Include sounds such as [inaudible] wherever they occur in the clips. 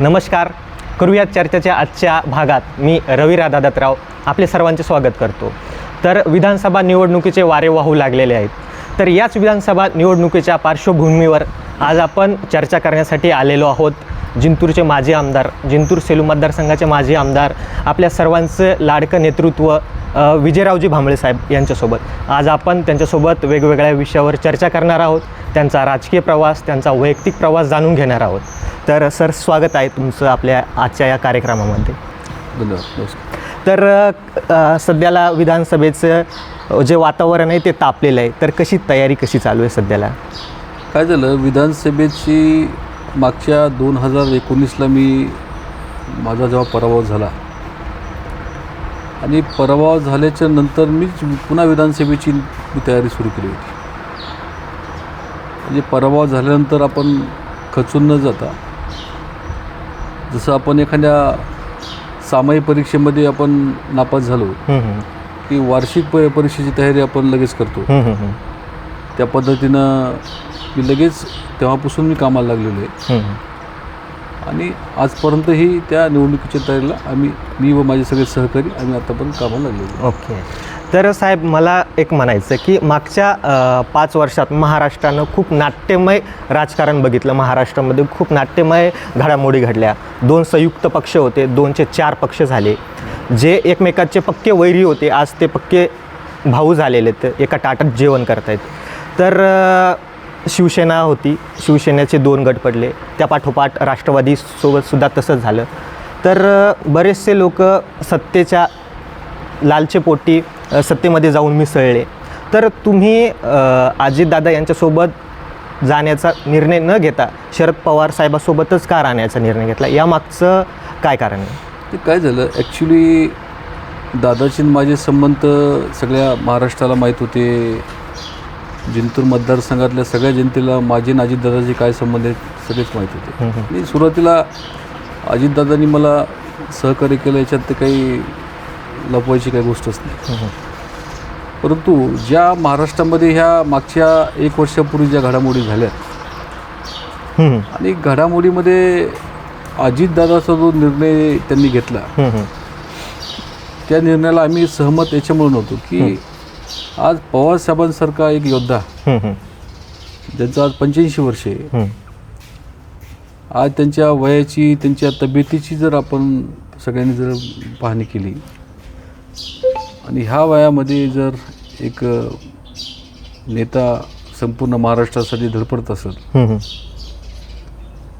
नमस्कार. करूयात चर्चेच्या आजच्या भागात मी रविरा दादातराव आपले सर्वांचे स्वागत करतो. तर विधानसभा निवडणुकीचे वारे वाहू लागलेले आहेत. तर याच विधानसभा निवडणुकीच्या पार्श्वभूमीवर आज आपण चर्चा करण्यासाठी आलेलो आहोत. जिंतूरचे माजी आमदार जिंतूर सेलू मतदारसंघाचे माजी आमदार आपल्या सर्वांचं लाडकं नेतृत्व विजयरावजी भांबळे साहेब यांच्यासोबत. आज आपण त्यांच्यासोबत वेगवेगळ्या विषयावर चर्चा करणार आहोत. त्यांचा राजकीय प्रवास त्यांचा वैयक्तिक प्रवास जाणून घेणार आहोत. तर सर स्वागत आहे तुमचं आपल्या आजच्या या कार्यक्रमामध्ये. तर सध्याला विधानसभेचं जे वातावरण आहे ते तापलेलं आहे. तर कशी तयारी कशी चालू आहे सध्याला? काय झालं? विधानसभेची मागच्या दोन हजार एकोणीसला मी माझा जेव्हा पराभव झाला आणि पराभव झाल्याच्यानंतर मीच पुन्हा विधानसभेची मी तयारी सुरू केली होती म्हणजे पराभव झाल्यानंतर आपण खचून न जाता जसं आपण एखाद्या सामायिक परीक्षेमध्ये आपण नापास झालो. की वार्षिक प परीक्षेची तयारी आपण लगेच करतो. त्या पद्धतीनं मी लगेच तेव्हापासून मी कामाला लागलेलो आहे. आणि आजपर्यंतही त्या निवडणुकीच्या तयारीला आम्ही मी व माझे सगळे सहकारी आम्ही आता पण कामाला लागलेलो. ओके. तर साहेब मला एक म्हणायचं की मागच्या अ, पाच वर्षात महाराष्ट्रानं खूप नाट्यमय राजकारण बघितलं. महाराष्ट्रामध्ये खूप नाट्यमय घडामोडी घडल्या. दोन संयुक्त पक्ष होते दोनचे चार पक्ष झाले. जे एकमेकाचे पक्के वैरी होते आज ते पक्के भाऊ झालेले आहेत एका ताटात जेवण करतायत. तर अ, शिवसेना होती. शिवसेनेचे दोन गट पडले. त्या पाठोपाठ राष्ट्रवादीसोबत सुद्धा तसंच झालं. तर बरेचसे लोक सत्तेच्या लालचे पोटी सत्तेमध्ये जाऊन मिसळले. तर तुम्ही अजितदादा यांच्यासोबत जाण्याचा निर्णय न घेता शरद पवार साहेबासोबतच का राहण्याचा निर्णय घेतला? यामागचं काय कारण आहे? ते काय झालं? ॲक्च्युली दादाची माझे संबंध सगळ्या महाराष्ट्राला माहीत होते. जिंतूर मतदारसंघातल्या सगळ्या जनतेला माझे आणि अजितदादाचे काय संबंध आहेत सगळेच माहीत होते. आणि सुरुवातीला अजितदादांनी मला सहकार्य केलं याच्यात ते काही लपवायची काही गोष्टच नाही. परंतु ज्या महाराष्ट्रामध्ये ह्या मागच्या एक वर्षापूर्वी ज्या घडामोडी झाल्या आणि घडामोडीमध्ये अजितदादाचा जो निर्णय त्यांनी घेतला. त्या निर्णयाला आम्ही सहमत याच्यामुळे नव्हतो की आज पवारसाहेबांसारखा एक योद्धा ज्यांचं आज पंच्याऐंशी वर्ष. आज त्यांच्या वयाची त्यांच्या तब्येतीची जर आपण सगळ्यांनी जर पाहणी केली आणि ह्या वयामध्ये जर एक नेता संपूर्ण महाराष्ट्रासाठी धडपडत हम्म.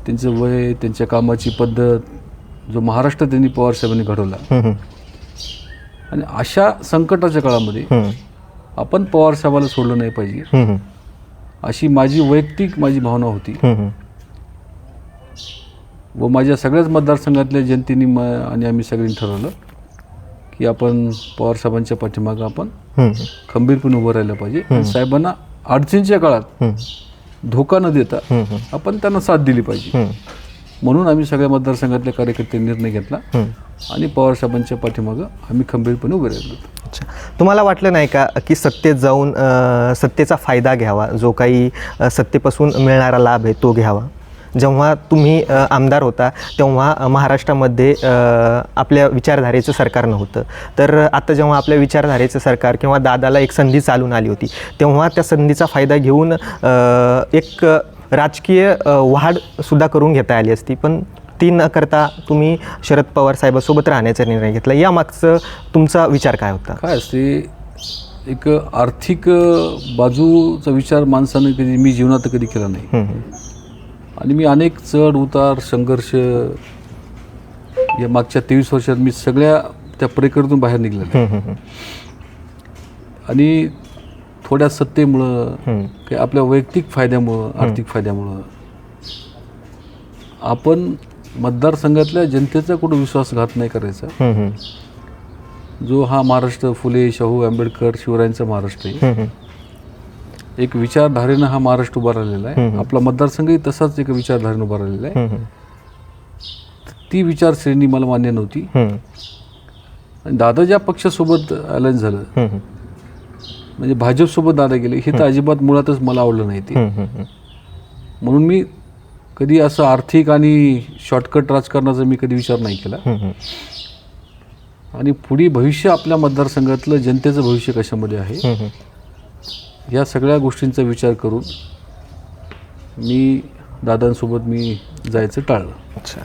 त्यांचं वय त्यांच्या कामाची पद्धत जो महाराष्ट्र त्यांनी पवारसाहेबांनी घडवला. आणि अशा संकटाच्या काळामध्ये आपण पवारसाहेबाला सोडलं नाही पाहिजे. अशी माझी वैयक्तिक माझी भावना होती. व माझ्या सगळ्याच मतदारसंघातल्या जनतेने म आणि आम्ही सगळ्यांनी ठरवलं की आपण पवारसाहेबांच्या पाठीमागं आपण खंबीरपणे उभं राहिलं पाहिजे. साहेबांना अडचणीच्या काळात धोका न देता आपण त्यांना साथ दिली पाहिजे. म्हणून आम्ही सगळ्या मतदारसंघातल्या कार्यकर्त्यांनी निर्णय घेतला. आणि पवारसाहेबांच्या पाठीमागं आम्ही खंबीरपणे उभे राहिलो अच्छा. तुम्हाला वाटलं नाही का की सत्तेत जाऊन अ, सत्तेचा फायदा घ्यावा? जो काही अ, सत्तेपासून मिळणारा लाभ आहे तो घ्यावा? जेव्हा तुम्ही अ, आमदार होता तेव्हा अ, महाराष्ट्रामध्ये अ, आपल्या विचारधारेचं सरकार नव्हतं. तर आता जेव्हा आपल्या विचारधारेचं सरकार किंवा दादाला एक संधी चालून आली होती तेव्हा त्या संधीचा फायदा घेऊन अ, एक राजकीय अ, वाढसुद्धा करून घेता आली असती. पण ती न करता तुम्ही शरद पवार साहेबासोबत राहण्याचा निर्णय घेतला. यामागचं तुमचा विचार काय होता? काय असते एक आर्थिक बाजूचा विचार माणसानं कधी मी जीवनात कधी केला नाही. आणि मी अनेक चढ उतार संघर्ष या मागच्या तेवीस वर्षात मी सगळ्या त्या प्रक्रियेतून बाहेर निघलेलो. आणि थोड्या सत्तेमुळं काही आपल्या वैयक्तिक फायद्यामुळं आर्थिक फायद्यामुळं. आपण मतदारसंघातल्या जनतेचा कुठं विश्वासघात नाही करायचा. जो हा महाराष्ट्र फुले शाहू आंबेडकर शिवरायांचा महाराष्ट्र आहे. एक विचारधारेनं हा महाराष्ट्र उभा राहिलेला आहे. आपला मतदारसंघही तसाच एक विचारधारेनं उभा राहिलेला आहे. ती विचारश्रेणी मला मान्य नव्हती. दादा ज्या पक्षासोबत अलायन्स झालं. म्हणजे भाजपसोबत दादा गेले हे तर अजिबात मुळातच मला आवडलं नाही ते. म्हणून मी कधी असं आर्थिक आणि शॉर्टकट राजकारणाचा मी कधी विचार नाही केला. आणि पुढे भविष्य आपल्या मतदारसंघातलं जनतेचं भविष्य कशामध्ये आहे. या सगळ्या गोष्टींचा विचार करून मी दादांसोबत मी जायचं टाळलं. अच्छा.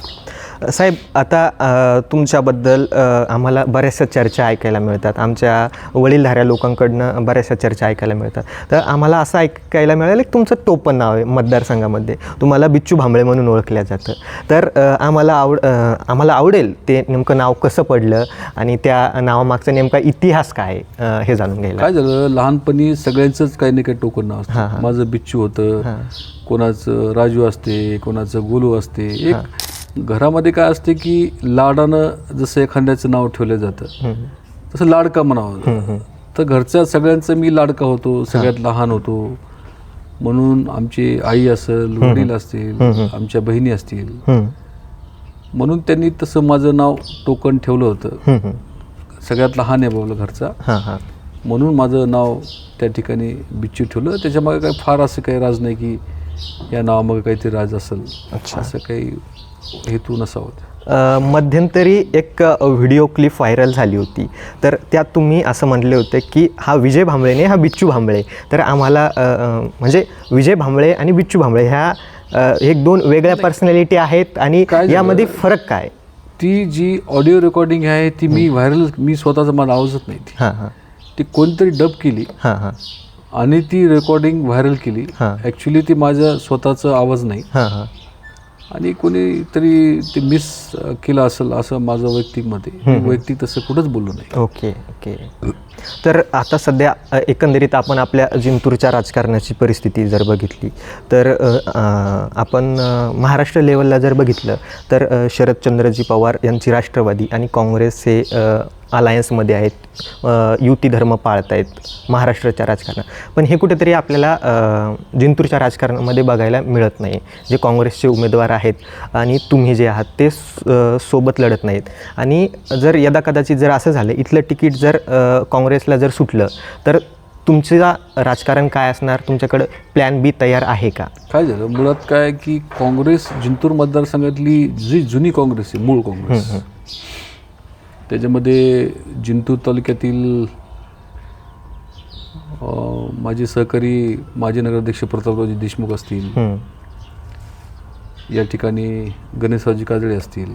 साहेब आता तुमच्याबद्दल आम्हाला बऱ्याचशा चर्चा ऐकायला मिळतात. आमच्या वडीलधाऱ्या लोकांकडनं बऱ्याचशा चर्चा ऐकायला मिळतात. तर आम्हाला असं ऐकायला मिळालं की तुमचं टोपण नाव आहे मतदारसंघामध्ये. तुम्हाला बिच्चू भांबळे म्हणून ओळखलं जातं. तर आम्हाला आवड आम्हाला आवडेल ते नेमकं नाव कसं पडलं आणि त्या नावामागचा नेमका इतिहास काय हे जाणून घ्यायला. काय झालं? लहानपणी सगळ्यांचंच काही ना काही टोकन नाव हां, असतं माझं बिच्चू होतं. कोणाचं राजू असते कोणाचं गोलू असते. एक घरामध्ये काय असते की लाडानं जसं एखाद्याचं नाव ठेवलं जातं तसं लाडका म्हणावं. तर घरच्या सगळ्यांचं मी लाडका होतो सगळ्यात लहान होतो. म्हणून आमची आई असेल वडील असतील आमच्या बहिणी असतील. म्हणून त्यांनी तसं माझं नाव टोकन ठेवलं होतं. सगळ्यात लहान आहे बाबा घरचा. म्हणून माझं नाव त्या ठिकाणी बिच्चू ठेवलं. त्याच्यामागे काही फार असं काही राज नाही की या नावामागे काहीतरी राज असेल. असं काही हेतू नसावं. अ, मध्यंतरी एक व्हिडिओ क्लिप व्हायरल झाली होती. तर त्यात तुम्ही असं म्हणले होते की हा विजय भांबळे नाही हा बिच्चू भांबळे. तर आम्हाला म्हणजे विजय भांबळे आणि बिच्चू भांबळे ह्या एक दोन वेगळ्या पर्सनॅलिटी आहेत आणि? यामध्ये फरक काय? ती जी ऑडिओ रेकॉर्डिंग आहे ती मी व्हायरल मी स्वतःचं मला आवाजत नाही ती. हां हां. ती कोणतरी डब केली. हां हां. आणि ती रेकॉर्डिंग व्हायरल केली. हां. ॲक्च्युली ती माझं स्वतःचं आवाज नाही. हां हां. आणि कोणीतरी ते मिस केलं असेल असं माझं वैयक्तिक मत वैयक्तिक तसं कुठंच बोललो नाही ओके ओके. तर आता सध्या एकंदरीत आपण आपल्या जिंतूरच्या राजकारणाची परिस्थिती जर बघितली तर आपण महाराष्ट्र लेवलला जर बघितलं तर शरदचंद्रजी पवार यांची राष्ट्रवादी आणि काँग्रेस हे अलायन्समध्ये आहेत युती धर्म पाळत आहेत महाराष्ट्राच्या राजकारणात पण हे कुठेतरी आपल्याला जिंतूरच्या राजकारणामध्ये बघायला मिळत नाही. जे काँग्रेसचे उमेदवार आहेत आणि तुम्ही जे आहात ते सोबत लढत नाहीत. आणि जर यदा कदाचित जर असं झालं इथलं तिकीट जर काँग्रेसला जर सुटलं तर तुमचं राजकारण काय असणार? तुमच्याकडं प्लॅन बी तयार आहे का? काय झालं? मुळात काय की काँग्रेस जिंतूर मतदारसंघातली जी जुनी काँग्रेस आहे मूळ काँग्रेस त्याच्यामध्ये जिंतूर तालुक्यातील माझे सहकारी माजी नगराध्यक्ष प्रतापरावजी देशमुख असतील. या ठिकाणी गणेशरावजी काजळे असतील.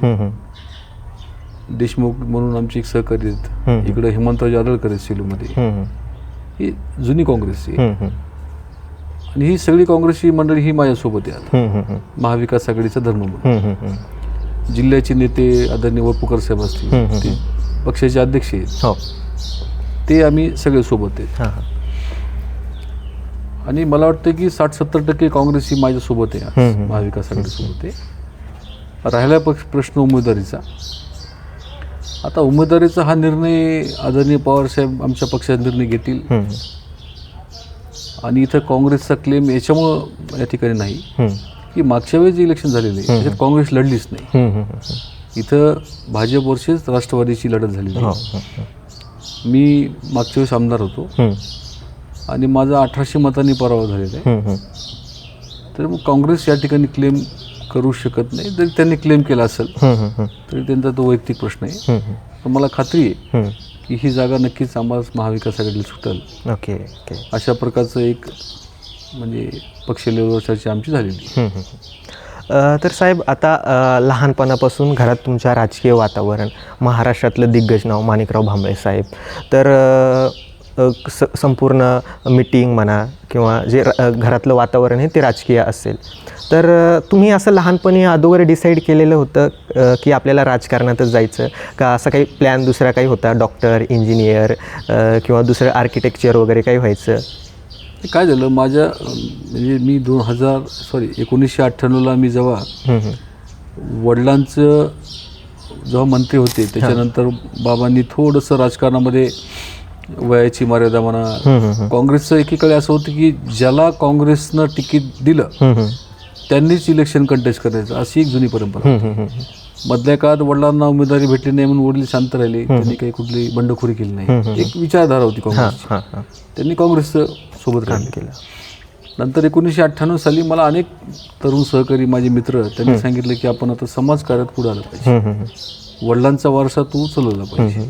देशमुख म्हणून आमचे एक सहकारी. आहेत. इकडं हेमंतरावजी आदळकर आहेत सेलूमध्ये. हं, जुनी काँग्रेस आहे. हं, आणि ही सगळी काँग्रेसची मंडळी ही माझ्यासोबत आहे आता हं, महाविकास आघाडीचा धर्म म्हणून. जिल्ह्याचे नेते आदरणीय वपुकर साहेब असतील ते पक्षाचे अध्यक्ष आहेत. हो. ते आम्ही सगळे सोबत आहेत. हां हां. आणि मला वाटतं की साठ सत्तर टक्के काँग्रेस ही माझ्यासोबत आहे. महाविकास आघाडीसोबत आहे. राहिला पक्ष प्रश्न उमेदवारीचा. आता उमेदवारीचा हा निर्णय आदरणीय पवार साहेब आमच्या पक्षाचा निर्णय घेतील. आणि इथं काँग्रेसचा क्लेम याच्यामुळं या ठिकाणी नाही. की मागच्या वेळेस जे इलेक्शन झालेलं त्याच्यात काँग्रेस लढलीच नाही. हं, हं, हं, इथं भाजप वर्षेच राष्ट्रवादीची लढत झालेली. हो आहे हं, मी मागच्या वेळेस आमदार होतो. हं, आणि माझा अठराशे मतांनी पराभव झालेला आहे. हं, हं, तर मग काँग्रेस या ठिकाणी क्लेम करू शकत नाही. जरी त्यांनी क्लेम केला असेल हं, हं, हं, तरी त्यांचा तो वैयक्तिक प्रश्न आहे. हं, हं, पण मला खात्री आहे हं. की ही जागा नक्कीच आम्हाला महाविकास आघाडीला सुटेल. ओके. अशा प्रकारचं एक म्हणजे पक्ष लेवलवर चर्चा आमची झालेली. तर साहेब आता लहानपणापासून घरात तुमच्या राजकीय वातावरण महाराष्ट्रातलं दिग्गज नाव माणिकराव भांबळे साहेब. तर स संपूर्ण मिटिंग म्हणा किंवा जे र- घरातलं वातावरण आहे ते राजकीय असेल. तर तुम्ही असं लहानपणी अगोदर डिसाईड केलेलं होतं की आपल्याला राजकारणातच जायचं? का असं काही प्लॅन दुसरा काही होता? डॉक्टर इंजिनियर किंवा दुसरं आर्किटेक्चर वगैरे काही व्हायचं? काय झालं माझ्या म्हणजे मी दोन हजार सॉरी एकोणीसशे अठ्ठ्याण्णवला मी जेव्हा. वडिलांचं जेव्हा मंत्री होते त्याच्यानंतर बाबांनी थोडंसं राजकारणामध्ये वयाची मर्यादा म्हणा. काँग्रेसचं एकीकडे असं होतं की ज्याला काँग्रेसनं तिकीट दिलं. त्यांनीच इलेक्शन कंटेस्ट करायचं अशी एक जुनी परंपरा. मधल्या काळात वडिलांना उमेदवारी भेटली नाही म्हणून वडील शांत राहिले त्यांनी काही कुठली बंडखोरी केली नाही एक विचारधारा होती काँग्रेसची हां त्यांनी काँग्रेसचं सोबत काम केलं. नंतर एकोणीसशे अठ्ठ्याण्णव साली मला अनेक तरुण सहकारी माझे मित्र त्यांनी सांगितलं की आपण आता समाजकार्यात पुढे आलं पाहिजे. वडिलांचा वारसा तू उचलवला पाहिजे.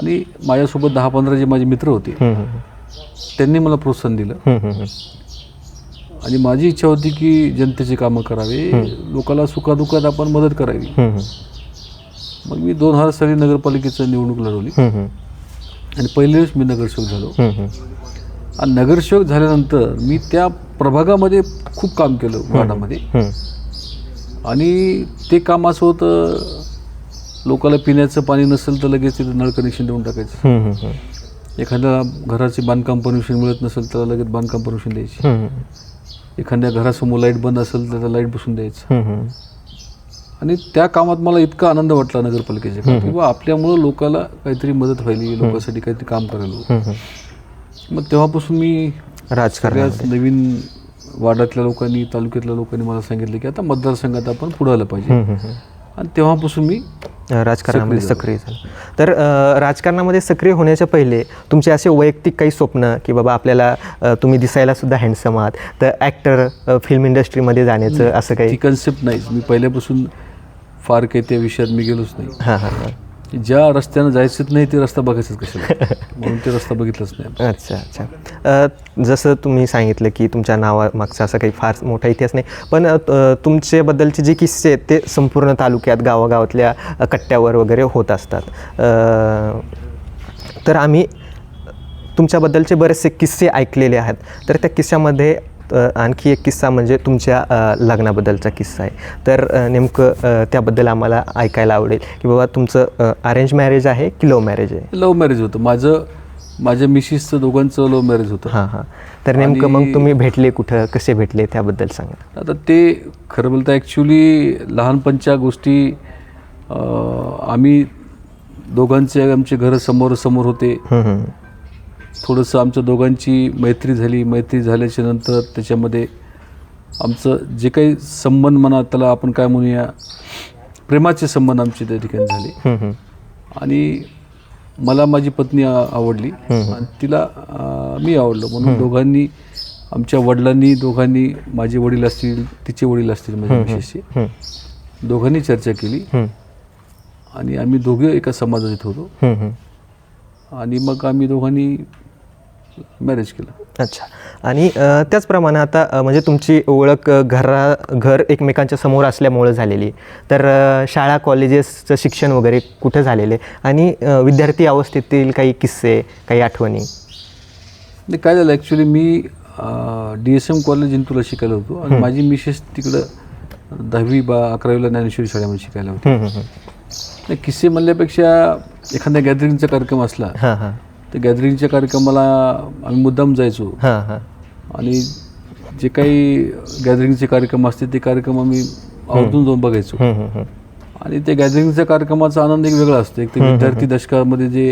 आणि माझ्यासोबत दहा पंधरा जे माझे मित्र होते त्यांनी मला प्रोत्साहन दिलं. आणि माझी इच्छा होती की जनतेचे कामं करावे लोकाला सुखादुखात आपण मदत करावी. मग मी दोन हजार साली नगरपालिकेचं निवडणूक लढवली. आणि पहिले मी नगरसेवक झालो. नगरसेवक झाल्यानंतर मी त्या प्रभागामध्ये खूप काम केलं वार्डामध्ये. आणि ते काम असं होतं लोकाला पिण्याचं पाणी नसेल तर लगेच तिथं नळ कनेक्शन देऊन टाकायचं. एखाद्या घराचे बांधकाम परमिशन मिळत नसेल तर लगेच बांधकाम परमिशन द्यायची. एखाद्या घरासमोर लाइट बंद असेल तर लाइट बसून द्यायचं. आणि त्या कामात मला इतका आनंद वाटला नगरपालिकेच्या कामात. की बा आपल्यामुळं लोकाला काहीतरी मदत व्हायली लोकांसाठी काहीतरी काम करायला. मग तेव्हापासून मी राजकारण सगळ्याच नवीन वार्डातल्या लोकांनी तालुक्यातल्या लोकांनी मला सांगितलं की आता मतदारसंघात आपण पुढे आलं पाहिजे. आणि तेव्हापासून मी राजकारणामध्ये सक्रिय झालं. तर अ, राजकारणामध्ये सक्रिय होण्याच्या पहिले तुमचे असे वैयक्तिक काही स्वप्न की बाबा आपल्याला अ, तुम्ही दिसायला सुद्धा हँडसम आहात तर ॲक्टर फिल्म इंडस्ट्रीमध्ये जाण्याचं असं ती काही कन्सेप्ट नाहीच. मी पहिल्यापासून फार काही त्या विषयात मी गेलोच नाही. हां हां हां. ज्या रस्त्यानं जायचंच नाही ते रस्ता बघायचंच कशाला? [laughs] म्हणून ते रस्ता बघितलाच नाही अच्छा अच्छा. अ, जसं तुम्ही सांगितलं की तुमच्या नावामागचा असा काही फार मोठा इतिहास नाही पण अ, त- तुमच्याबद्दलचे जे किस्से आहेत ते संपूर्ण तालुक्यात गावागावातल्या अ, कट्ट्यावर वगैरे होत असतात. अ, तर आम्ही तुमच्याबद्दलचे बरेचसे किस्से ऐकलेले आहेत. तर त्या किस्स्यामध्ये अ, आणखी एक किस्सा म्हणजे तुमच्या लग्नाबद्दलचा किस्सा आहे. तर नेमकं त्याबद्दल आम्हाला ऐकायला आवडेल की बाबा तुमचं अरेंज मॅरेज आहे की लव्ह मॅरेज आहे? लव्ह मॅरेज होतं. माझं माझ्या मिसिसचं दोघांचं लव्ह मॅरेज होतं. हां हां. तर नेमकं मग तुम्ही भेटले कुठं? कसे भेटले? त्याबद्दल सांगा. आता ते खरं बोलतं ॲक्च्युली लहानपणच्या गोष्टी आम्ही दोघांचे आमचे घरं समोरासमोर होते. हम्म, हम्म. थोडंसं आमच्या दोघांची मैत्री झाली. मैत्री झाल्याच्यानंतर त्याच्यामध्ये आमचं जे काही संबंध म्हणा त्याला आपण काय म्हणूया प्रेमाचे संबंध आमचे त्या ठिकाणी झाले. आणि मला माझी पत्नी आवडली. आणि तिला मी आवडलो. म्हणून दोघांनी आमच्या वडिलांनी दोघांनी माझे वडील असतील तिचे वडील असतील माझ्या हम्म, दोघांनी चर्चा केली. आणि आम्ही दोघे एका समाजात येत होतो. आणि मग आम्ही दोघांनी मॅरेज केलं. अच्छा. आणि त्याचप्रमाणे आता म्हणजे तुमची ओळख घरा घर एकमेकांच्या समोर असल्यामुळं झालेली. तर शाळा कॉलेजेसचं शिक्षण वगैरे कुठं झालेले? आणि विद्यार्थी अवस्थेतील काही किस्से काही आठवणी? नाही काय झालं ॲक्च्युली मी डी एस एम कॉलेज इंतूरला शिकायला होतो. आणि माझी मिसेस तिकडं दहावी बा अकरावीला ज्ञानेश्वरी शाळेमध्ये शिकायला होती. किस्से म्हणल्यापेक्षा एखाद्या गॅदरिंगचा कार्यक्रम असला तर गॅदरिंगच्या कार्यक्रमाला आम्ही मुद्दाम जायचो हां हां आणि जे काही गॅदरिंगचे कार्यक्रम असते ते कार्यक्रम आम्ही आवर्जून जाऊन बघायचो हम्म, हम्म, हम्म. आणि ते गॅदरिंगच्या कार्यक्रमाचा आनंद एक वेगळा असतो एक तर विद्यार्थी दशकामध्ये जे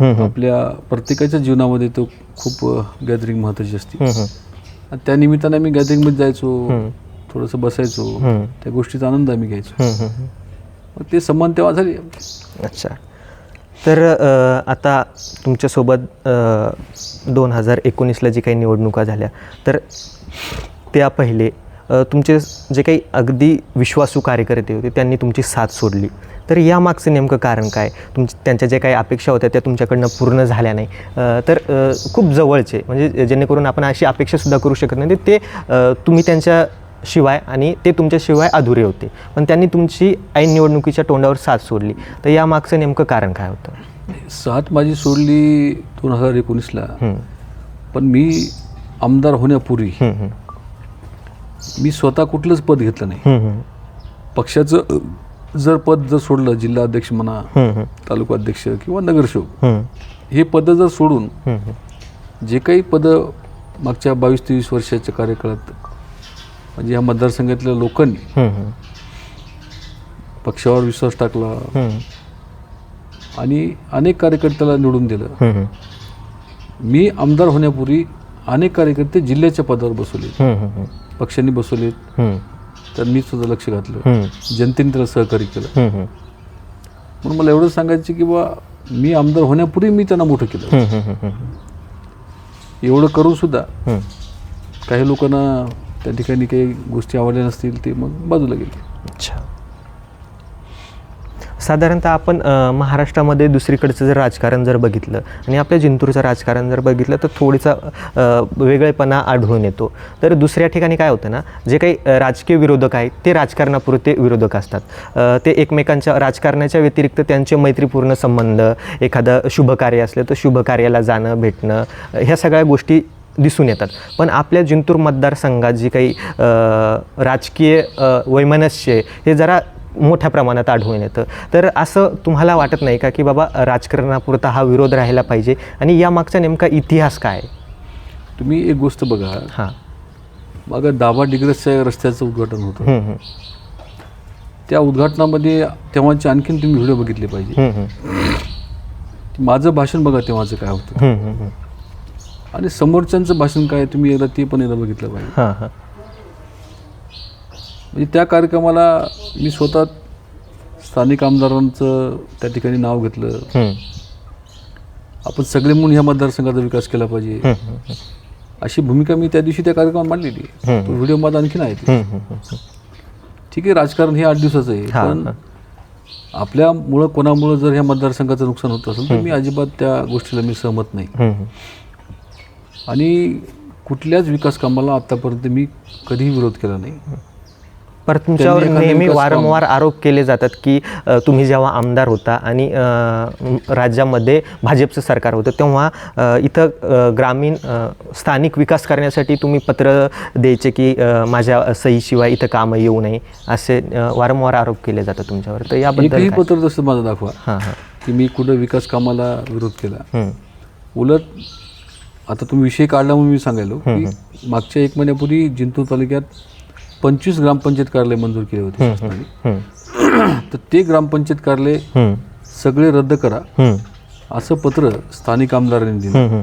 हम्म, हम्म. आपल्या प्रत्येकाच्या जीवनामध्ये तो खूप गॅदरिंग महत्त्वाची असते हम्म, हम्म. आणि त्या निमित्ताने आम्ही गॅदरिंगमध्ये जायचो हम्म. थोडंसं बसायचो हम्म. त्या गोष्टीचा आनंद आम्ही घ्यायचो हम्म, हम्म, हम्म. मग ते संबंध तेव्हा झाले अच्छा तर आता तुमच्यासोबत दोन हजार एकोणीसला जी काही निवडणुका झाल्या तर त्या पहिले तुमचे जे काही अगदी विश्वासू कार्यकर्ते होते त्यांनी तुमची साथ सोडली. तर यामागचं नेमकं कारण काय? तुम त्यांच्या ज्या काही अपेक्षा होत्या त्या तुमच्याकडनं पूर्ण झाल्या नाही. तर खूप जवळचे म्हणजे जेणेकरून आपण अशी अपेक्षासुद्धा करू शकत नाही. ते तुम्ही त्यांच्या शिवाय आणि ते तुमच्याशिवाय अधुरे होते. पण त्यांनी तुमची ऐन निवडणुकीच्या तोंडावर साथ सोडली. तर या मागचं नेमकं कारण काय होतं? साथ माझी सोडली दोन हजार एकोणीसला. पण मी आमदार होण्यापूर्वी मी स्वतः कुठलंच पद घेतलं नाही. पक्षाचं जर पद जर सोडलं जिल्हा अध्यक्ष म्हणा तालुका अध्यक्ष किंवा नगरसेवक हे पदं जर सोडून जे काही पदं मागच्या बावीस तेवीस वर्षाच्या कार्यकाळात म्हणजे या मतदारसंघातल्या लोकांनी पक्षावर विश्वास टाकला. आणि अनेक कार्यकर्त्याला निवडून दिलं. मी आमदार होण्यापूर्वी अनेक कार्यकर्ते जिल्ह्याच्या पदावर बसवले. पक्षांनी बसवलेत. तर मी सुद्धा लक्ष घातलं. जनतेने त्याला सहकार्य केलं. म्हणून मला एवढं सांगायचं की बा मी आमदार होण्यापूर्वी मी त्यांना मोठं केलं. एवढं करून सुद्धा. काही लोकांना त्या ठिकाणी काही गोष्टी आवडल्या नसतील ते मग बाजूला गेले. अच्छा. साधारणतः आपण महाराष्ट्रामध्ये दुसरीकडचं जर राजकारण जर बघितलं आणि आपल्या जिंतूरचं राजकारण जर बघितलं तर थोडीसा वेगळेपणा आढळून येतो. तर दुसऱ्या ठिकाणी काय होतं ना जे काही राजकीय विरोधक आहेत ते राजकारणापुरते विरोधक असतात. ते एकमेकांच्या राजकारणाच्या व्यतिरिक्त त्यांचे मैत्रीपूर्ण संबंध एखादं शुभकार्य असलं तर शुभकार्याला जाणं भेटणं ह्या सगळ्या गोष्टी दिसून येतात पण आपल्या जिंतूर मतदारसंघात जी काही राजकीय वैमनस्य आहे, हे जरा मोठ्या प्रमाणात आढळून येतं तर असं तुम्हाला वाटत नाही का की बाबा राजकारणापुरता हा विरोध राहिला पाहिजे आणि यामागचा नेमका इतिहास काय? तुम्ही एक गोष्ट बघा हां मग दाबा डिग्रसच्या रस्त्याचं उद्घाटन होतं. त्या उद्घाटनामध्ये तेव्हाचे आणखीन तुम्ही व्हिडिओ बघितले पाहिजे. माझं भाषण बघा तेव्हाचं काय होतं. आणि समोरच्यांचं भाषण काय तुम्ही एकदा ते पण एकदा बघितलं पाहिजे हां हां म्हणजे त्या कार्यक्रमाला मी स्वतः स्थानिक आमदारांचं त्या ठिकाणी नाव घेतलं आपण सगळे म्हणून ह्या मतदारसंघाचा विकास केला पाहिजे. अशी भूमिका मी त्या दिवशी त्या कार्यक्रमात मांडलेली. तो व्हिडिओ माझा आणखीन आहे ते. हं, हं, हं, हं. ठीक आहे राजकारण हे आठ दिवसाचं आहे पण. आपल्यामुळं कोणामुळं जर ह्या मतदारसंघाचं नुकसान होत असेल तर मी अजिबात त्या गोष्टीला मी सहमत नाही. आणि कुठल्याच विकास कामाला आतापर्यंत मी कधीही विरोध केला नाही. पर तुमच्यावर नेहमी वारंवार आरोप केले जातात की तुम्ही जेव्हा आमदार होता आणि राज्यामध्ये भाजपचं सरकार होतं तेव्हा इथं ग्रामीण स्थानिक विकास करण्यासाठी तुम्ही पत्र द्यायचे की माझ्या सहीशिवाय इथं कामं येऊ नये असे वारंवार आरोप केले जातात तुमच्यावर. तर याबद्दल? पत्र तसं माझं दाखवा हां हां. की मी कुठं विकास कामाला विरोध केला. उलट आता तुम्ही विषय काढला म्हणून मी सांगायलो की मागच्या एक महिन्यापूर्वी जिंतूर तालुक्यात पंचवीस ग्रामपंचायत कार्यालय मंजूर केले होते शासनाने. हं, [clears throat] तर ते ग्रामपंचायत कार्यालय सगळे रद्द करा. असं पत्र स्थानिक आमदारांनी दिलं.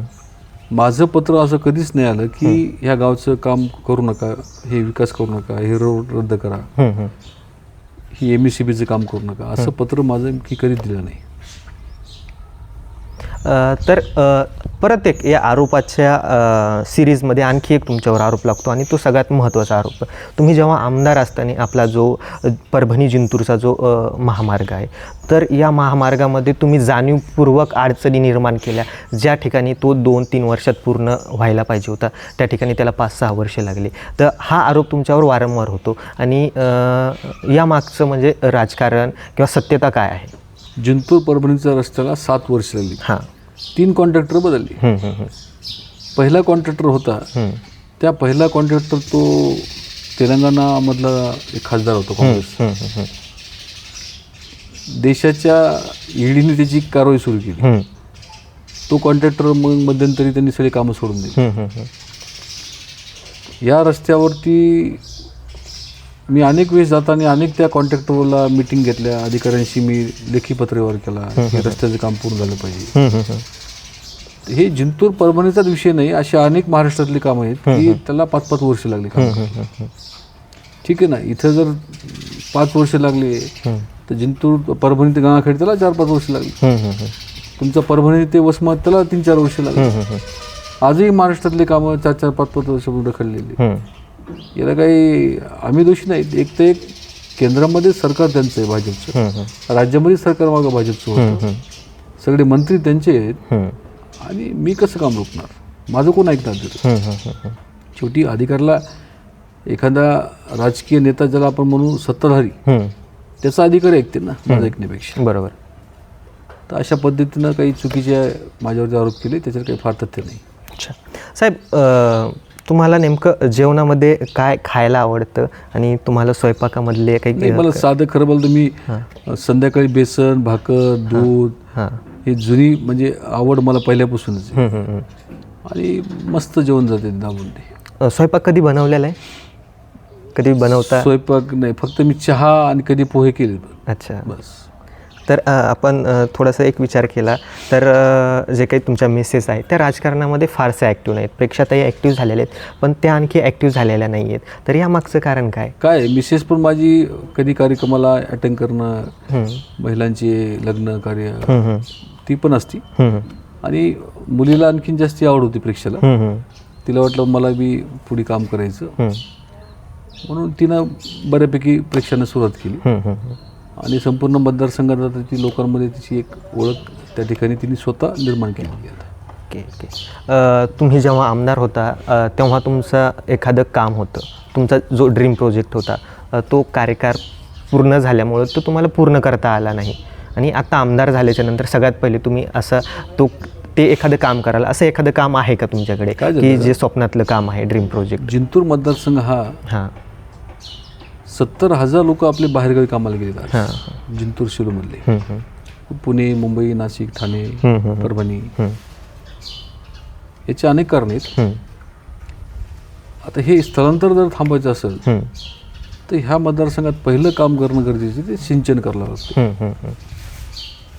माझं पत्र असं कधीच नाही आलं की ह्या गावचं काम करू नका हे विकास करू नका हे रोड रद्द करा. हं, एम एस सी बीचं काम करू नका. असं पत्र माझं की कधीच दिलं नाही. तर परत एक या आरोपाच्या सिरीजमध्ये आणखी एक तुमच्यावर आरोप लागतो आणि तो सगळ्यात महत्त्वाचा आरोप. तुम्ही जेव्हा आमदार असताना आपला जो परभणी जिंतूरचा जो महामार्ग आहे तर या महामार्गामध्ये तुम्ही जाणीवपूर्वक अडचणी निर्माण केल्या. ज्या ठिकाणी तो दोन तीन वर्षात पूर्ण व्हायला पाहिजे होता त्या ठिकाणी त्याला पाच सहा वर्षे लागली. तर हा आरोप तुमच्यावर वारंवार होतो आणि या यामागचं म्हणजे राजकारण किंवा सत्यता काय आहे? जिंतूर परभणीच्या रस्त्याला सात वर्ष लागली हां तीन कॉन्ट्रॅक्टर बदलले. पहिला कॉन्ट्रॅक्टर होता. त्या पहिला कॉन्ट्रॅक्टर तो तेलंगणामधला एक खासदार होता काँग्रेस. देशाच्या ईडीने त्याची कारवाई सुरू केली. तो कॉन्ट्रॅक्टर मग मध्यंतरी त्यांनी सगळी कामं सोडून दिली. या रस्त्यावरती मी अनेक वेळेस जाताना अनेक त्या कॉन्ट्रॅक्टरला मिटिंग घेतल्या. अधिकाऱ्यांशी मी लेखी पत्रव्यवहार केला. की रस्त्याचं काम पूर्ण झालं पाहिजे. हं, जिंतूर परभणीचाच विषय नाही अशी अनेक महाराष्ट्रातली कामं आहेत की त्याला पाच पाच वर्ष लागली काम. ठीक आहे ना इथं जर पाच वर्ष लागली तर जिंतूर परभणी ते गंगाखेड त्याला चार पाच वर्ष लागली. तुमचा परभणी ते वसमत त्याला तीन चार वर्ष लागली. आजही महाराष्ट्रातली कामं चार चार पाच पाच वर्ष ढकललेली हं. याला काही आम्ही दोषी नाहीत. एक तर एक केंद्रामध्ये सरकार त्यांचं आहे भाजपचं. राज्यामध्ये सरकार मागं भाजपचं होतं. सगळे मंत्री त्यांचे आहेत. आणि मी कसं काम रोखणार? माझं कोण ऐकणार तिथं. शेवटी अधिकारला एखादा राजकीय नेता ज्याला आपण म्हणू सत्ताधारी. त्याचा अधिकार ऐकते ना माझं ऐकण्यापेक्षा. बरोबर. तर अशा पद्धतीनं काही चुकीचे माझ्यावर जे आरोप केले त्याच्यात काही फार तथ्य नाही. अच्छा. साहेब तुम्हाला नेमकं जेवणामध्ये काय खायला आवडतं? आणि तुम्हाला स्वयंपाकामधले काही मला साधं खरं बोलतो मी संध्याकाळी बेसन भाकर दूध हां. जुनी म्हणजे आवड मला पहिल्यापासूनच. आणि मस्त जेवण जाते दाबून ते स्वयंपाक कधी बनवलेला आहे? कधी बनवता? स्वयंपाक नाही फक्त मी चहा आणि कधी पोहे केले अच्छा. बस. तर आपण थोडासा एक विचार केला. तर जे काही तुमच्या मिसेस आहेत त्या राजकारणामध्ये फारसे ॲक्टिव्ह नाहीत. प्रेक्षातही ॲक्टिव्ह झालेले आहेत पण त्या आणखी ॲक्टिव्ह झालेल्या नाही आहेत. तर यामागचं कारण काय? काय मिसेस पण माझी कधी कार्यक्रमाला अटेंड करणं महिलांचे लग्न कार्य ती पण असती. आणि मुलीला आणखीन जास्ती आवड होती परीक्षेला. तिला वाटलं मला बी पुढे काम करायचं. म्हणून तिनं बऱ्यापैकी परीक्षांना सुरुवात केली. आणि संपूर्ण मतदारसंघात आता ती लोकांमध्ये तिची एक ओळख त्या ठिकाणी तिने स्वतः निर्माण केली आता. Okay okay. तुम्ही जेव्हा आमदार होता तेव्हा तुमचं एखादं काम होतं तुमचा जो ड्रीम प्रोजेक्ट होता तो कार्यकाळ पूर्ण झाल्यामुळं तो तुम्हाला पूर्ण करता आला नाही. आणि आता आमदार झाल्याच्यानंतर सगळ्यात पहिले तुम्ही असं तो ते एखादं काम कराल असं एखादं काम आहे का तुमच्याकडे? की जे स्वप्नातलं काम आहे ड्रीम प्रोजेक्ट? जिंतूर मतदारसंघ हा हां. सत्तर हजार लोक आपले बाहेरगावी कामाला गेले जिंतूर शिरूमधले पुणे मुंबई नाशिक ठाणे परभणी. याची अनेक कारणे आहेत. आता हे स्थलांतर जर थांबायचं असेल तर ह्या मतदारसंघात पहिलं काम करणं गरजेचं आहे, ते सिंचन करावं लागतं.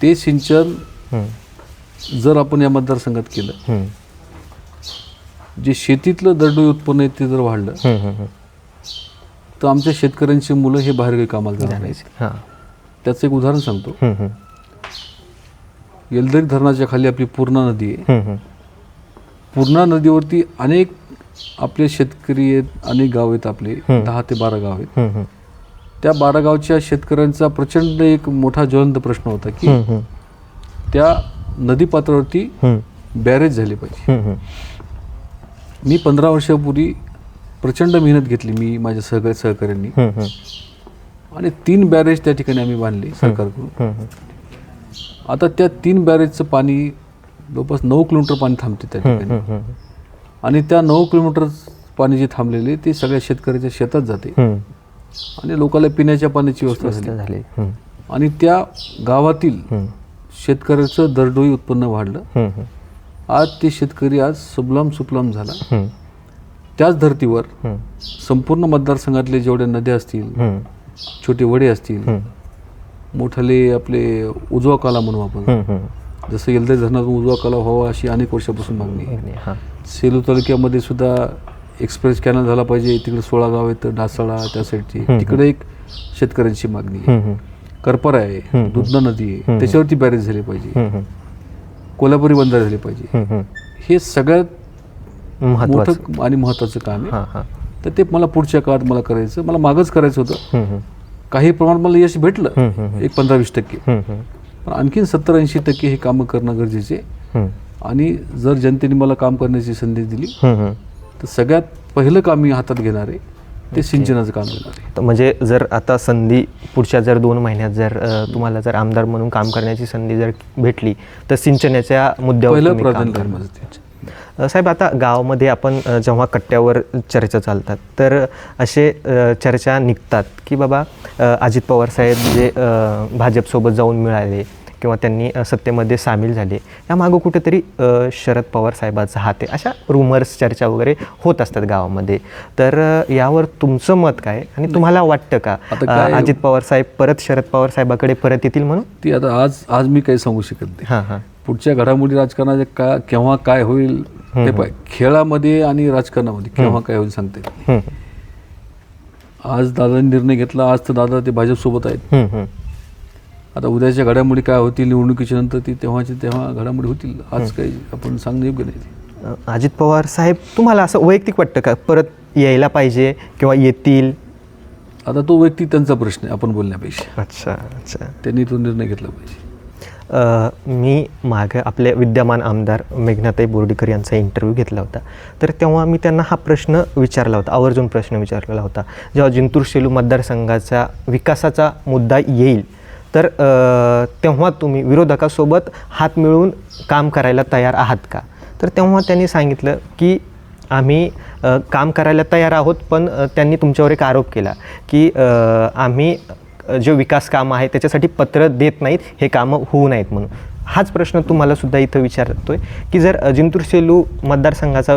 ते सिंचन जर आपण या मतदारसंघात केलं जे शेतीतलं दरडोई उत्पन्न आहे ते जर वाढलं. तर आमच्या शेतकऱ्यांची मुलं हे बाहेरगावी कामाला जाणार नाही हां. त्याचं एक उदाहरण सांगतो. हम्म, हम्म, येलदरी धरणाच्या खाली आपली पूर्णा नदी आहे. हम्म, हम्म, पूर्णा नदीवरती अनेक आपले शेतकरी आहेत अनेक गाव आहेत आपले. दहा ते बारा गाव आहेत. हम्म, हम्म, त्या बारा गावच्या शेतकऱ्यांचा प्रचंड एक मोठा ज्वलंत प्रश्न होता की हम्म, हम्म, त्या नदी पात्रावरती हम्म, बॅरेज झाले पाहिजे. हम्म, हम्म. मी पंधरा वर्षापूर्वी प्रचंड मेहनत घेतली मी माझ्या सहकारी सहकाऱ्यांनी. आणि तीन बॅरेज त्या ठिकाणी आम्ही बांधले सरकारकडून. आता त्या तीन बॅरेजचं पाणी जवळपास नऊ किलोमीटर पाणी थांबते त्या ठिकाणी. आणि त्या नऊ किलोमीटर पाणी जे थांबलेले ते सगळ्या शेतकऱ्याच्या शेतात जाते. आणि लोकांना पिण्याच्या पाण्याची व्यवस्था झाली. आणि त्या गावातील शेतकऱ्याचं दरडोई उत्पन्न वाढलं. आज ते शेतकरी आज सुबलाम सुफलाम झाला. त्याच धर्तीवर संपूर्ण मतदारसंघातले जेवढ्या नद्या असतील छोटे वडे असतील मोठाले आपले उजवा काला म्हणू आपण. जसं येलदरी धरणातून उजवा काला व्हावा अशी अनेक वर्षापासून मागणी सेलू तालुक्यामध्ये सुद्धा एक्सप्रेस कॅनल झाला पाहिजे तिकडे सोळा गाव आहेत ढासाळा त्या साईडची तिकडे एक शेतकऱ्यांची मागणी आहे. करपर आहे दुधना नदी आहे त्याच्यावरती बॅरेज झाले पाहिजे. कोल्हापुरी बंदर झाले पाहिजे. हे सगळ्यात महत्वाचं. मोठं आणि महत्त्वाचं काम आहे. हां हां. तर ते मला पुढच्या काळात मला करायचं मला मागच करायचं होतं. हम्म, हम्म, काही प्रमाणात मला यश भेटलं हम्म, हम्म, एक पंधरा वीस टक्के. हम्म, हम्म, पण आणखीन सत्तर ऐंशी टक्के हे कामं करणं गरजेचे आहे. हम्म, आणि जर जनतेने मला काम करण्याची संधी दिली हम्म, हम्म. तर सगळ्यात पहिलं काम मी हातात घेणार आहे ते सिंचनाचं काम घेणार आहे. तर म्हणजे जर आता संधी पुढच्या जर दोन महिन्यात जर अ, तुम्हाला जर आमदार म्हणून काम करण्याची संधी जर भेटली तर सिंचनाच्या मुद्द्यावर पहिलं तुम्ही काम प्राधान्य करणार. ते. साहेब आता गावामध्ये आपण जेव्हा कट्ट्यावर चर्चा चालतात तर असे चर्चा निघतात की बाबा अजित पवार साहेब जे भाजपसोबत जाऊन मिळाले किंवा त्यांनी सत्तेमध्ये सामील झाले यामागं कुठेतरी शरद पवार साहेबाचा हात आहे. अशा रुमर्स चर्चा वगैरे होत असतात गावामध्ये. तर यावर तुमचं मत काय? आणि तुम्हाला वाटतं का अजित पवार साहेब परत शरद पवार साहेबाकडे परत येतील म्हणून? ती आता आज आज मी काही सांगू शकत नाही. हां हां. पुढच्या घडामोडी राजकारणाच्या का केव्हा काय होईल हे पाय खेळामध्ये आणि राजकारणामध्ये केव्हा काय होईल सांगता. आज दादाने निर्णय घेतला आज तर दादा ते भाजपसोबत आहेत. आता उद्याच्या घडामोडी काय होतील निवडणुकीच्या नंतर ती तेव्हाची तेव्हा घडामोडी होतील आज काही आपण सांगणं योग्य नाही. ते. अजित पवार साहेब तुम्हाला असं वैयक्तिक वाटतं का? परत यायला पाहिजे किंवा येतील? आता तो व्यक्ती त्यांचा प्रश्न आहे आपण बोलण्यापेक्षा. अच्छा अच्छा. त्यांनी तो निर्णय घेतला पाहिजे. मी मागं आपले विद्यमान आमदार मेघनाताई बोर्डीकर यांचा इंटरव्ह्यू घेतला होता. तर तेव्हा मी त्यांना हा प्रश्न विचारला होता आवर्जून प्रश्न विचारलेला होता. जेव्हा जिंतूर शेलू मतदारसंघाचा विकासाचा मुद्दा येईल तर तेव्हा तुम्ही विरोधकासोबत हात मिळवून काम करायला तयार आहात का? तर तेव्हा त्यांनी सांगितलं की आम्ही काम करायला तयार आहोत पण त्यांनी तुमच्यावर एक आरोप केला की आम्ही जे विकास कामं आहे त्याच्यासाठी पत्र देत नाहीत हे कामं होऊ नयेत म्हणून. हाच प्रश्न तुम्हाला सुद्धा इथं विचारतोय की जर जिंतूर सेलू मतदारसंघाचा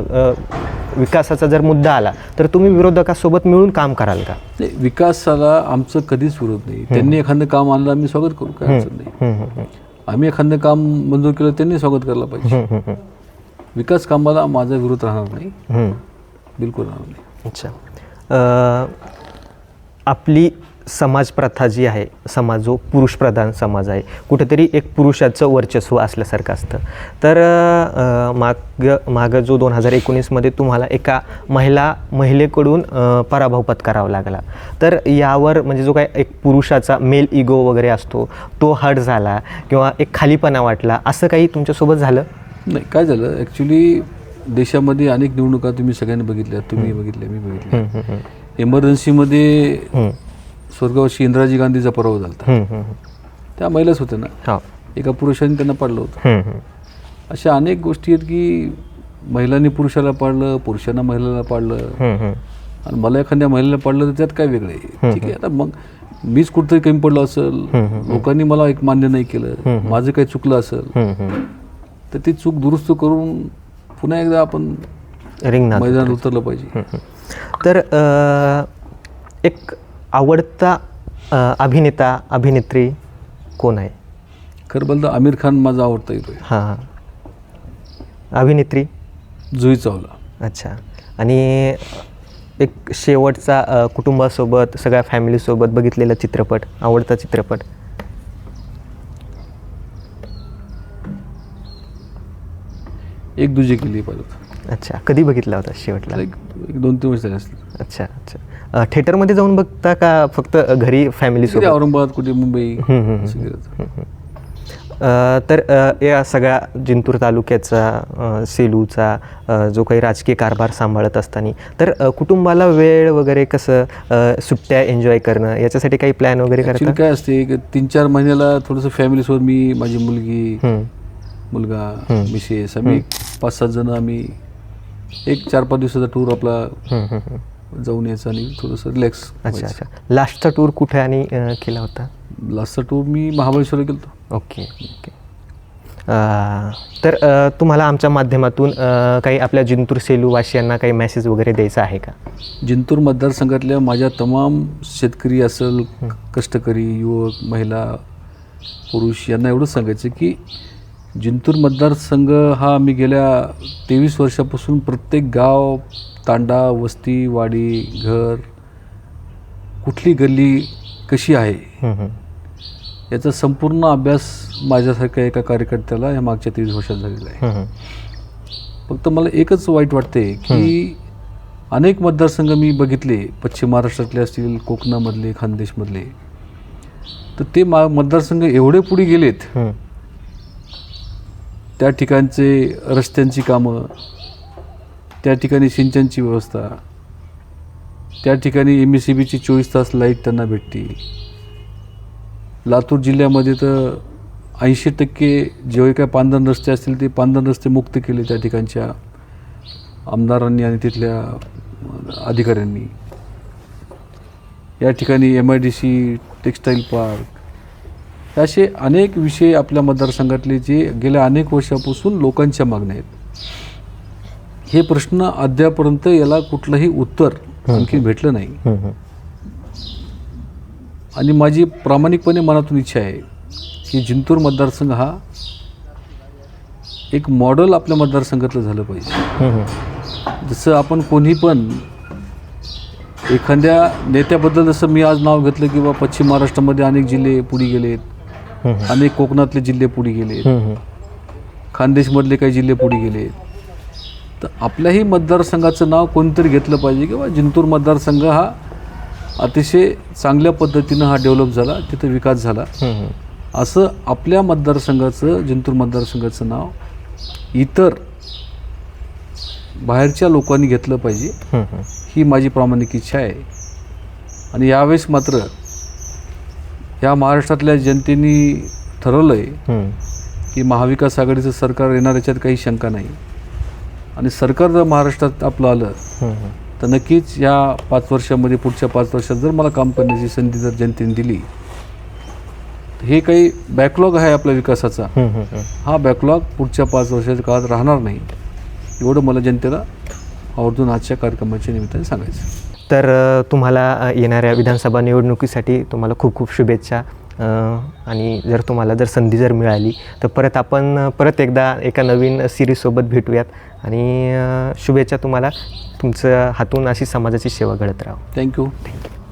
विकासाचा जर मुद्दा आला तर तुम्ही विरोधकासोबत मिळून काम कराल का? नाही, विकासाला आमचं कधीच विरोध नाही. त्यांनी एखादं काम आणलं आम्ही स्वागत करू काय अडचण नाही. आम्ही एखादं काम मंजूर केलं त्यांनी स्वागत करायला पाहिजे. विकास कामाला माझा विरोध राहणार नाही. बिलकुल राहणार नाही. अच्छा. आपली समाज प्रथा जी आहे समाज जो पुरुषप्रधान समाज आहे कुठेतरी एक पुरुषाचं वर्चस्व असल्यासारखं असतं. तर माग मागं जो दोन हजार एकोणीसमध्ये तुम्हाला एका महिला महिलेकडून पराभव पत्करावा लागला. तर यावर म्हणजे जो काय एक पुरुषाचा मेल इगो वगैरे असतो तो हट झाला किंवा एक खालीपणा वाटला असं काही तुमच्यासोबत झालं? नाही काय झालं? ॲक्च्युली देशामध्ये अनेक निवडणुका तुम्ही सगळ्यांनी बघितल्या तुम्ही बघितल्या मी बघितल्या. इमर्जन्सीमध्ये स्वर्गवासी इंदिराजी गांधीचा पराभव झाला. त्या महिलाच होत्या ना. एका पुरुषाने त्यांना पाडलं होतं. अशा अनेक गोष्टी आहेत की महिलांनी पुरुषाला पाडलं पुरुषांना महिलाला पाडलं. आणि मला एखाद्या महिलेला पाडलं तर त्यात काय वेगळं आहे? ठीक आहे आता मग मीच कुठतरी कमी पडलो असेल लोकांनी मला एक मान्य नाही केलं माझं काही चुकलं असेल. तर ती चूक दुरुस्त करून पुन्हा एकदा आपण मैदानात उतरलं पाहिजे. तर एक आवडता अभिनेता अभिनेत्री कोण आहे? खरं बोलतं आमिर खान माझा आवडता येतोय हां हां. अभिनेत्री? जुई चावला. अच्छा. आणि एक शेवटचा अ, कुटुंबासोबत सगळ्या फॅमिलीसोबत बघितलेला चित्रपट आवडता चित्रपट? एक दुजे केली परत. अच्छा कधी बघितला होता शेवटला? एक एक दोन तीन वर्ष झाले असतील. अच्छा अच्छा. अ, थिएटरमध्ये जाऊन बघता का फक्त घरी कुठे फॅमिलीसोबत औरंगाबाद कुठे मुंबई असं. अ, तर अ, या सगळ्या जिंतूर तालुक्याचा अ, सेलूचा अ, जो काही राजकीय कारभार सांभाळत असताना. तर अ, कुटुंबाला वेळ वगैरे कसं अ, सुट्ट्या एन्जॉय करणं याच्यासाठी काही प्लॅन वगैरे करता? ॲक्च्युली काय असते की तीन चार महिन्याला थोडंसं फॅमिलीसोबत मी माझी मुलगी मुलगा मिसेस आम्ही पाच सात जण आम्ही एक चार पाच दिवसाचा टूर आपला हम्म, हम्म, हम्म. जाऊन यायचा आणि थोडंसं रिलॅक्स अच्छा अच्छा. लास्टचा टूर कुठे आणि अ, केला होता? लास्टचा टूर मी महाबळेश्वरला गेलो ओके ओके. अ, तर अ, तुम्हाला आमच्या माध्यमातून अ, काही आपल्या जिंतूर सेलू वासियांना काही मेसेज वगैरे द्यायचा आहे का? जिंतूर मतदारसंघातल्या माझ्या तमाम शेतकरी असेल कष्टकरी युवक महिला पुरुष यांना एवढंच सांगायचं की जिंतूर मतदारसंघ हा मी गेल्या तेवीस वर्षापासून प्रत्येक गाव तांडा वस्ती वाडी घर कुठली गल्ली कशी आहे. याचा संपूर्ण अभ्यास माझ्यासारख्या एका कार्यकर्त्याला या मागच्या तेवीस वर्षात झालेला आहे. फक्त मला एकच वाईट वाटते की अनेक मतदारसंघ मी बघितले पश्चिम महाराष्ट्रातले असतील कोकणामधले खानदेशमधले तर ते मा मतदारसंघ एवढे पुढे गेलेत. त्या ठिकाणचे रस्त्यांची कामं त्या ठिकाणी सिंचनची व्यवस्था त्या ठिकाणी एम एस सी बीची चोवीस तास लाइट त्यांना भेटते. लातूर जिल्ह्यामध्ये तर ऐंशी टक्के जेवढे काय पांधन रस्ते असतील ते पांधन रस्ते मुक्त केले त्या ठिकाणच्या आमदारांनी आणि तिथल्या अधिकाऱ्यांनी. या ठिकाणी M I D C textile park असे अनेक विषय आपल्या मतदारसंघातले जे गेल्या अनेक वर्षापासून लोकांच्या मागण्या आहेत. हे प्रश्न अद्यापर्यंत याला कुठलंही उत्तर आणखी भेटलं नाही. आणि माझी प्रामाणिकपणे मनातून इच्छा आहे की जिंतूर मतदारसंघ हा एक मॉडेल आपल्या मतदारसंघातलं झालं पाहिजे. जसं आपण कोणी पण एखाद्या नेत्याबद्दल जसं मी आज नाव घेतलं की बा पश्चिम महाराष्ट्रामध्ये अनेक जिल्हे पुढे गेलेत. अनेक कोकणातले जिल्हे पुढे हम्म. खानदेशमधले काही जिल्हे पुढे गेले तर आपल्याही मतदारसंघाचं नाव कोणतरी घेतलं पाहिजे किंवा जिंतूर मतदारसंघ हा अतिशय चांगल्या पद्धतीनं हा डेव्हलप झाला तिथं विकास झाला. असं आपल्या मतदारसंघाचं जिंतूर मतदारसंघाचं नाव इतर बाहेरच्या लोकांनी घेतलं पाहिजे. ही माझी प्रामाणिक इच्छा आहे आणि यावेळेस मात्र या महाराष्ट्रातल्या जनतेने ठरवलं आहे. की महाविकास आघाडीचं सरकार येणार याच्यात काही शंका नाही आणि सरकार जर महाराष्ट्रात आपलं आलं. तर नक्कीच या पाच वर्षामध्ये पुढच्या पाच वर्षात जर मला काम करण्याची संधी जर जनतेने दिली तर हे काही बॅकलॉग आहे आपल्या विकासाचा. हा बॅकलॉग पुढच्या पाच वर्षाच्या काळात राहणार नाही एवढं मला जनतेला आवर्जून आजच्या कार्यक्रमाच्या निमित्ताने सांगायचं तर तुम्हाला येणाऱ्या विधानसभा निवडणुकीसाठी तुम्हाला खूप खूप शुभेच्छा. आणि जर तुम्हाला जर संधी जर मिळाली तर परत आपण परत एकदा एका नवीन सिरीजसोबत भेटूयात. आणि शुभेच्छा तुम्हाला. तुमचं हातून अशी समाजाची सेवा घडत राहो. Thank you thank you